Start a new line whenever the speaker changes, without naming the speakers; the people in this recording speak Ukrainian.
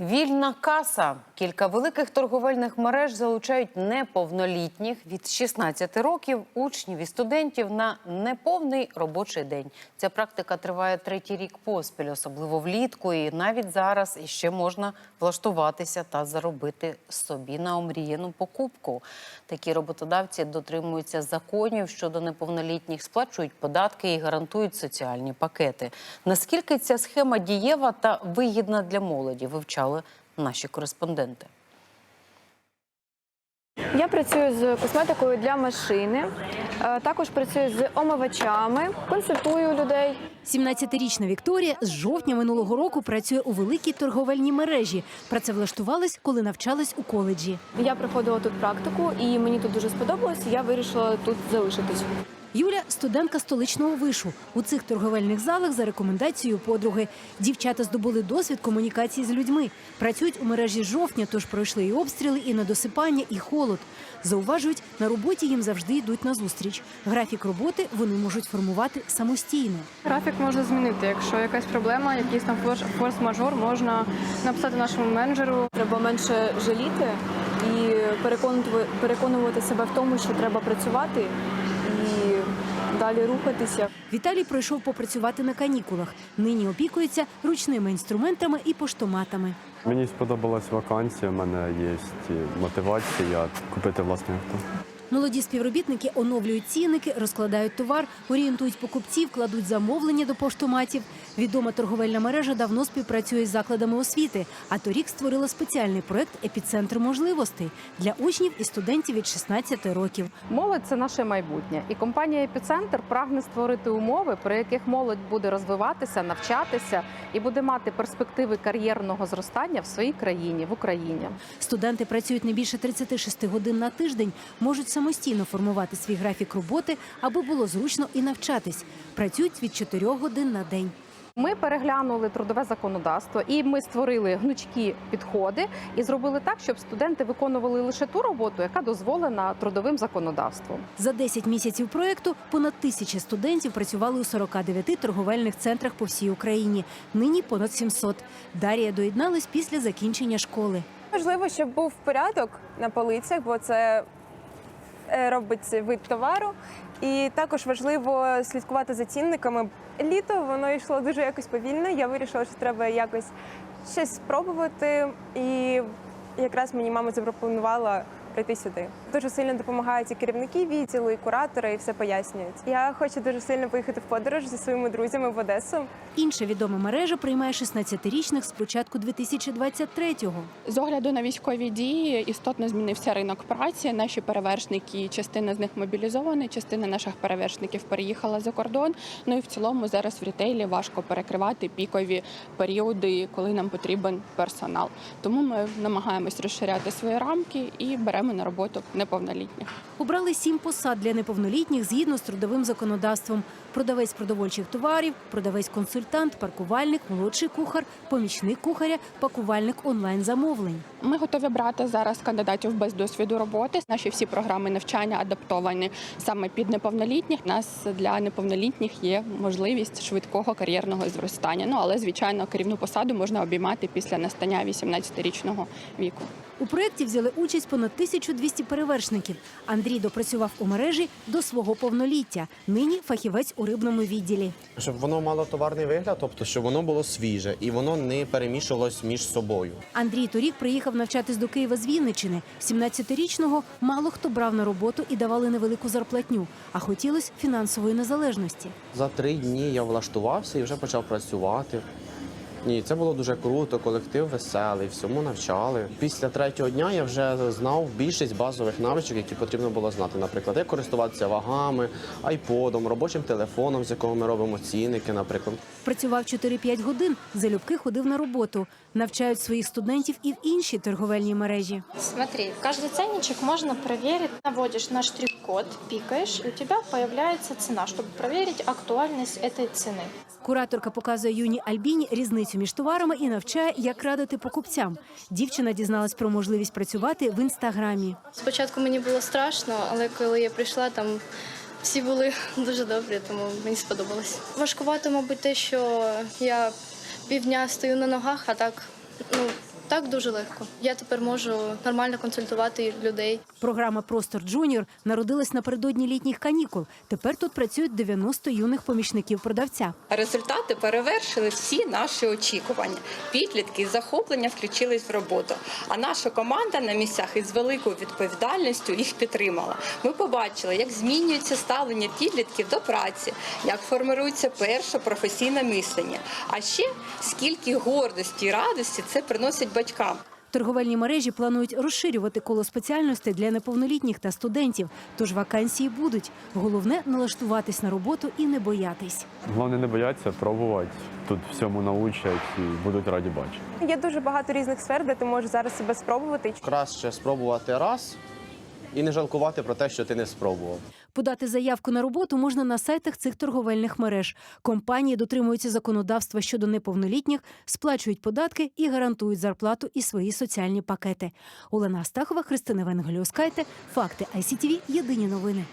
Вільна каса. Кілька великих торговельних мереж залучають неповнолітніх від 16 років учнів і студентів на неповний робочий день. Ця практика триває третій рік поспіль, особливо влітку. І навіть зараз іще можна влаштуватися та заробити собі на омріяну покупку. Такі роботодавці дотримуються законів щодо неповнолітніх, сплачують податки і гарантують соціальні пакети. Наскільки ця схема дієва та вигідна для молоді, вивчали наші кореспонденти.
Я працюю з косметикою для машини, е, також працюю з омивачами, консультую людей.
17-річна Вікторія з жовтня минулого року працює у великій торговельній мережі. Працевлаштувалась, коли навчалась у коледжі.
Я проходила тут практику, і мені тут дуже сподобалось. Я вирішила тут залишитись.
Юля студентка столичного вишу. У цих торговельних залах за рекомендацією подруги. Дівчата здобули досвід комунікації з людьми. Працюють у мережі жовтня, тож пройшли і обстріли, і недосипання, і холод. Зауважують, на роботі їм завжди йдуть на зустріч. Графік роботи вони можуть формувати самостійно.
Графік можна змінити. Якщо якась проблема, якийсь там форс- форс-мажор, можна написати нашому менеджеру. Треба менше жаліти і переконувати, переконувати себе в тому, що треба працювати і далі рухатися.
Віталій пройшов попрацювати на канікулах. Нині опікується ручними інструментами і поштоматами.
Мені сподобалась вакансія, в мене є мотивація купити власне авто.
Молоді співробітники оновлюють цінники, розкладають товар, орієнтують покупців, кладуть замовлення до поштоматів. Відома торговельна мережа давно співпрацює з закладами освіти, а торік створила спеціальний проект Епіцентр можливостей для учнів і студентів від 16 років.
Молодь це наше майбутнє, і компанія Епіцентр прагне створити умови, при яких молодь буде розвиватися, навчатися і буде мати перспективи кар'єрного зростання в своїй країні в Україні.
Студенти працюють не більше 36 годин на тиждень, можуть самостійно формувати свій графік роботи, аби було зручно і навчатись. Працюють від 4 годин на день.
Ми переглянули трудове законодавство і ми створили гнучкі підходи і зробили так, щоб студенти виконували лише ту роботу, яка дозволена трудовим законодавством.
За 10 місяців проекту понад тисячі студентів працювали у 49 торговельних центрах по всій Україні. Нині понад 700. Дарія доєдналась після закінчення школи.
Важливо, щоб був порядок на полицях, бо це робить вид товару. І також важливо слідкувати за цінниками. Літо воно йшло дуже якось повільно. Я вирішила, що треба якось щось спробувати. І якраз мені мама запропонувала прийти сюди. Дуже сильно допомагають і керівники відділу, і куратори, і все пояснюють. Я хочу дуже сильно поїхати в подорож зі своїми друзями в Одесу.
Інша відома мережа приймає 16-річних з початку 2023-го.
З огляду на військові дії істотно змінився ринок праці. Наші перевершники, частина з них мобілізовані, частина наших перевершників переїхала за кордон. Ну і в цілому зараз в рітейлі важко перекривати пікові періоди, коли нам потрібен персонал. Тому ми намагаємось розширяти свої рамки і беремо на роботу неповнолітніх.
Обрали сім посад для неповнолітніх згідно з трудовим законодавством: продавець продовольчих товарів, продавець-консультант, паркувальник, молодший кухар, помічник кухаря, пакувальник онлайн-замовлень.
Ми готові брати зараз кандидатів без досвіду роботи. Наші всі програми навчання адаптовані саме під неповнолітніх. У нас для неповнолітніх є можливість швидкого кар'єрного зростання. Ну але звичайно, керівну посаду можна обіймати після настання 18-річного віку.
У проєкті взяли участь понад 1200 перевершників. Андрій допрацював у мережі до свого повноліття. Нині фахівець у рибному відділі.
Щоб воно мало товарний вигляд, тобто щоб воно було свіже і воно не перемішувалось між собою.
Андрій торік приїхав навчатись до Києва з Вінничини. 17-річного мало хто брав на роботу і давали невелику зарплатню, а хотілося фінансової незалежності.
За три дні я влаштувався і вже почав працювати. Ні, це було дуже круто, колектив веселий, всьому навчали. Після третього дня я вже знав більшість базових навичок, які потрібно було знати. Наприклад, як користуватися вагами, айподом, робочим телефоном, з якого ми робимо цінники, наприклад.
Працював 4-5 годин, залюбки ходив на роботу. Навчають своїх студентів і в іншій торговельній мережі.
Смотри, каждый ценничек можно проверить. Наводишь на штрих-код, пикаешь, и у тебя появляется цена, чтобы проверить актуальность этой цены.
Кураторка показує юні Альбіні різницю між товарами і навчає, як радити покупцям. Дівчина дізналась про можливість працювати в інстаграмі.
Спочатку мені було страшно, але коли я прийшла, там всі були дуже добрі, тому мені сподобалось. Важкувато, мабуть, те, що я півдня стою на ногах, а так Ну так дуже легко. Я тепер можу нормально консультувати людей.
Програма Простор Джуніор народилась напередодні літніх канікул. Тепер тут працюють 90 юних помічників продавця.
Результати перевершили всі наші очікування. Підлітки з захоплення включились в роботу. А наша команда на місцях із великою відповідальністю їх підтримала. Ми побачили, як змінюється ставлення підлітків до праці, як формирується перше професійне мислення. А ще скільки гордості і радості це приносить батькам.
Торговельні мережі планують розширювати коло спеціальностей для неповнолітніх та студентів. Тож вакансії будуть. Головне налаштуватись на роботу і не боятись.
Головне не бояться пробувати. Тут всьому научать і будуть раді бачити.
Є дуже багато різних сфер, де ти можеш зараз себе спробувати.
Краще спробувати раз і не жалкувати про те, що ти не спробував.
Подати заявку на роботу можна на сайтах цих торговельних мереж. Компанії дотримуються законодавства щодо неповнолітніх, сплачують податки і гарантують зарплату і свої соціальні пакети. Олена Астахова, Христина Венгеліоскайте. Факти ICTV. Єдині новини.